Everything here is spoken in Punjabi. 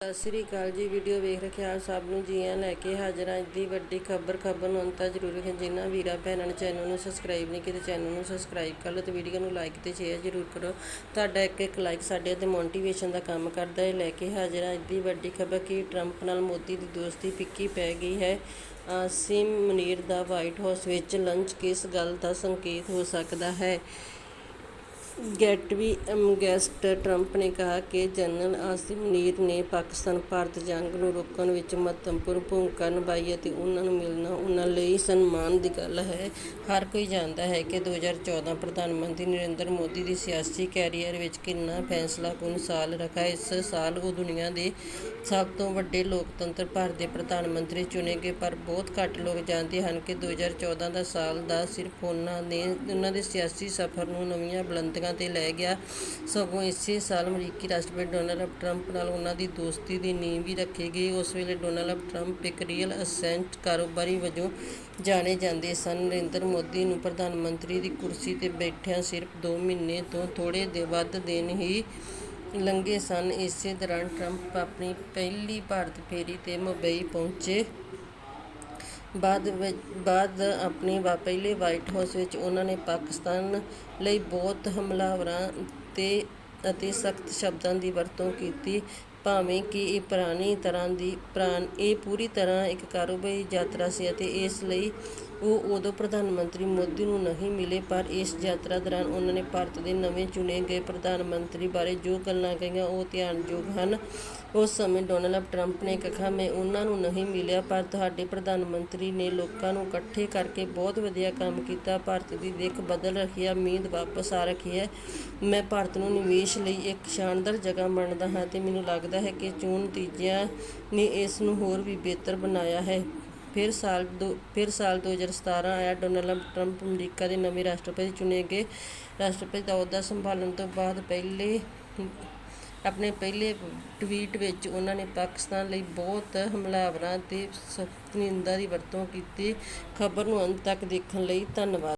ਸਤਿ ਸ੍ਰੀ ਅਕਾਲ ਜੀ ਵੀਡੀਓ ਵੇਖ ਰੱਖਿਆ ਖਿਆਲ ਸਭ ਨੂੰ, ਜੀਆਂ ਲੈ ਕੇ ਹਾਜ਼ਰ ਹਾਂ। ਦੀ ਵੱਡੀ ਖਬਰ ਖਬਰ ਨੂੰ ਅੰਤ ਤੱਕ ਜ਼ਰੂਰ ਵੇਖਣ ਜਿਨ੍ਹਾਂ ਵੀਰਾਂ, ਭੈਣਾਂ ਨੇ ਚੈਨਲ ਨੂੰ ਸਬਸਕ੍ਰਾਈਬ ਨਹੀਂ ਕੀਤਾ ਚੈਨਲ ਨੂੰ ਸਬਸਕ੍ਰਾਈਬ ਕਰ ਲਓ ਤੇ ਵੀਡੀਓ ਨੂੰ ਲਾਈਕ ਤੇ ਸ਼ੇਅਰ ਜ਼ਰੂਰ ਕਰੋ। ਤੁਹਾਡਾ ਇੱਕ ਇੱਕ ਲਾਈਕ ਸਾਡੇ ਤੇ ਮੋਟੀਵੇਸ਼ਨ ਦਾ ਕੰਮ ਕਰਦਾ ਹੈ। ਲੈ ਕੇ ਹਾਜ਼ਰ ਹਾਂ। ਦੀ ਵੱਡੀ ਖਬਰ ਕਿ ਟਰੰਪ ਨਾਲ ਮੋਦੀ ਦੀ ਦੋਸਤੀ ਫਿੱਕੀ ਪੈ ਗਈ ਹੈ। ਆਸਿਮ ਮਨੀਰ ਦਾ ਵਾਈਟ ਹਾਊਸ ਵਿੱਚ ਲੰਚ ਕਿਸ ਗੱਲ ਦਾ ਸੰਕੇਤ ਹੋ ਸਕਦਾ ਹੈ? ਗੈਟਵੀ ਗੈਸਟ ਟਰੰਪ ਨੇ ਕਿਹਾ ਕਿ ਜਨਰਲ ਆਸਿਮ ਮਨੀਰ ਨੇ ਪਾਕਿਸਤਾਨ, ਭਾਰਤ ਜੰਗ ਨੂੰ ਰੋਕਣ ਵਿੱਚ ਮਹੱਤਵਪੂਰਨ ਭੂਮਿਕਾ ਨਿਭਾਈ ਅਤੇ ਤੇ ਉਹਨਾਂ ਨੂੰ ਮਿਲਣਾ, ਉਹਨਾਂ ਲਈ ਸਨਮਾਨ ਦੀ ਗੱਲ ਹੈ। ਹਰ ਕੋਈ ਜਾਣਦਾ ਹੈ ਕਿ 2014 ਪ੍ਰਧਾਨ ਮੰਤਰੀ ਨਰਿੰਦਰ ਮੋਦੀ ਦੀ ਸਿਆਸੀ ਕੈਰੀਅਰ ਵਿੱਚ ਕਿੰਨਾ ਫੈਸਲਾਕੁਨ ਸਾਲ ਰਿਹਾ ਇਸ ਸਾਲ ਉਹ ਦੁਨੀਆ ਦੇ ਸਭ ਤੋਂ ਵੱਡੇ ਲੋਕਤੰਤਰ ਭਾਰਤ ਦੇ ਪ੍ਰਧਾਨ ਮੰਤਰੀ ਚੁਣੇ ਗਏ, ਪਰ ਬਹੁਤ ਘੱਟ ਲੋਕ ਜਾਣਦੇ ਹਨ ਕਿ 2014 ਦਾ ਸਾਲ ਦਾ ਸਿਰਫ ਉਹਨਾਂ ਨੇ, ਉਹਨਾਂ ਦੇ ਸਿਆਸੀ ਸਫ਼ਰ ਨੂੰ ਨਵੀਆਂ ਬੁਲੰਦੀਆਂ ਤੇ ਲੈ ਗਿਆ। ਸਗੋਂ ਇਸੇ ਸਾਲ ਅਮਰੀਕੀ ਰਾਸ਼ਟਰਪਤੀ ਡੋਨਾਲਡ ਟਰੰਪ ਨਾਲ ਉਹਨਾਂ ਦੀ ਦੋਸਤੀ ਦੀ ਨੀਂਹ ਵੀ ਰੱਖੀ ਗਈ। ਉਸ ਵੇਲੇ ਡੋਨਾਲਡ ਟਰੰਪ ਇੱਕ ਰੀਅਲ ਅਸੈਂਟ ਕਾਰੋਬਾਰੀ ਵਜੋਂ ਜਾਣੇ ਜਾਂਦੇ ਸਨ। ਨਰਿੰਦਰ ਮੋਦੀ ਨੂੰ ਪ੍ਰਧਾਨ ਮੰਤਰੀ ਦੀ ਕੁਰਸੀ ਤੇ ਬੈਠਿਆਂ ਸਿਰਫ 2 ਮਹੀਨੇ ਤੋਂ ਥੋੜੇ ਦੇ ਵੱਧ ਦਿਨ ਹੀ ਲੰਘੇ ਸਨ। ਇਸੇ ਦੌਰਾਨ ਟਰੰਪ ਆਪਣੀ ਪਹਿਲੀ ਭਾਰਤ ਫੇਰੀ ਤੇ ਮੁੰਬਈ ਪਹੁੰਚੇ। ਬਾਅਦ ਵਿੱਚ, ਬਾਅਦ ਆਪਣੀ ਵਾ, ਪਹਿਲੇ ਵਾਈਟ ਹਾਊਸ ਵਿੱਚ ਉਹਨਾਂ ਨੇ ਪਾਕਿਸਤਾਨ ਲਈ ਬਹੁਤ ਹਮਲਾਵਰਾਂ ਤੇ ਅਤੇ ਸਖਤ ਸ਼ਬਦਾਂ ਦੀ ਵਰਤੋਂ ਕੀਤੀ ਭਾਵੇਂ ਕਿ ਇਹ ਪੁਰਾਣੀ ਤਰ੍ਹਾਂ ਦੀ ਪੁਰਾਣ, ਇਹ ਪੂਰੀ ਤਰ੍ਹਾਂ ਇੱਕ ਕਾਰੋਬਾਰੀ ਯਾਤਰਾ ਸੀ ਅਤੇ ਇਸ ਲਈ ਉਹ ਉਦੋਂ ਪ੍ਰਧਾਨ ਮੰਤਰੀ ਮੋਦੀ ਨੂੰ ਨਹੀਂ ਮਿਲੇ, ਪਰ ਇਸ ਯਾਤਰਾ ਦੌਰਾਨ ਉਹਨਾਂ ਨੇ ਭਾਰਤ ਦੇ ਨਵੇਂ ਚੁਣੇ ਗਏ ਪ੍ਰਧਾਨ ਮੰਤਰੀ ਬਾਰੇ ਜੋ ਗੱਲਾਂ ਕਹੀਆਂ, ਉਹ ਧਿਆਨਯੋਗ ਹਨ। ਉਸ ਸਮੇਂ ਡੋਨਾਲਡ ਟਰੰਪ ਨੇ ਕਿਹਾ ਮੈਂ ਉਹਨਾਂ ਨੂੰ ਨਹੀਂ ਮਿਲਿਆ, ਪਰ ਤੁਹਾਡੇ ਪ੍ਰਧਾਨ ਮੰਤਰੀ ਨੇ ਲੋਕਾਂ ਨੂੰ ਇਕੱਠੇ ਕਰਕੇ ਬਹੁਤ ਵਧੀਆ ਕੰਮ ਕੀਤਾ। ਭਾਰਤ ਦੀ ਦਿੱਖ ਬਦਲ ਰੱਖੀ ਹੈ, ਉਮੀਦ ਵਾਪਸ ਆ ਰੱਖੀ ਹੈ। ਮੈਂ ਭਾਰਤ ਨੂੰ ਨਿਵੇਸ਼ ਲਈ ਇੱਕ ਸ਼ਾਨਦਾਰ ਜਗ੍ਹਾ ਮੰਨਦਾ ਹਾਂ ਤੇ ਮੈਨੂੰ ਲੱਗਦਾ ਹੈ ਕਿ ਚੋਣ ਨਤੀਜਿਆਂ ਨੇ ਇਸ ਨੂੰ ਹੋਰ ਵੀ ਬਿਹਤਰ ਬਣਾਇਆ ਹੈ। ਫਿਰ ਸਾਲ ਦੋ, ਫਿਰ ਸਾਲ 2017 ਆਇਆ ਡੋਨਾਲਡ ਟਰੰਪ ਅਮਰੀਕਾ ਦੇ ਨਵੇਂ ਰਾਸ਼ਟਰਪਤੀ ਚੁਣੇ ਗਏ। ਰਾਸ਼ਟਰਪਤੀ ਦਾ ਅਹੁਦਾ ਸੰਭਾਲਣ ਤੋਂ ਬਾਅਦ ਪਹਿਲੇ, ਆਪਣੇ ਪਹਿਲੇ ਟਵੀਟ ਵਿੱਚ ਉਹਨਾਂ ਨੇ ਪਾਕਿਸਤਾਨ ਲਈ ਬਹੁਤ ਹਮਲਾਵਰਾਂ ਤੇ ਸਖਤ ਨਿੰਦਾ ਦੀ ਵਰਤੋਂ ਕੀਤੀ। ਖਬਰ ਨੂੰ ਅੰਤ ਤੱਕ ਦੇਖਣ ਲਈ ਧੰਨਵਾਦ।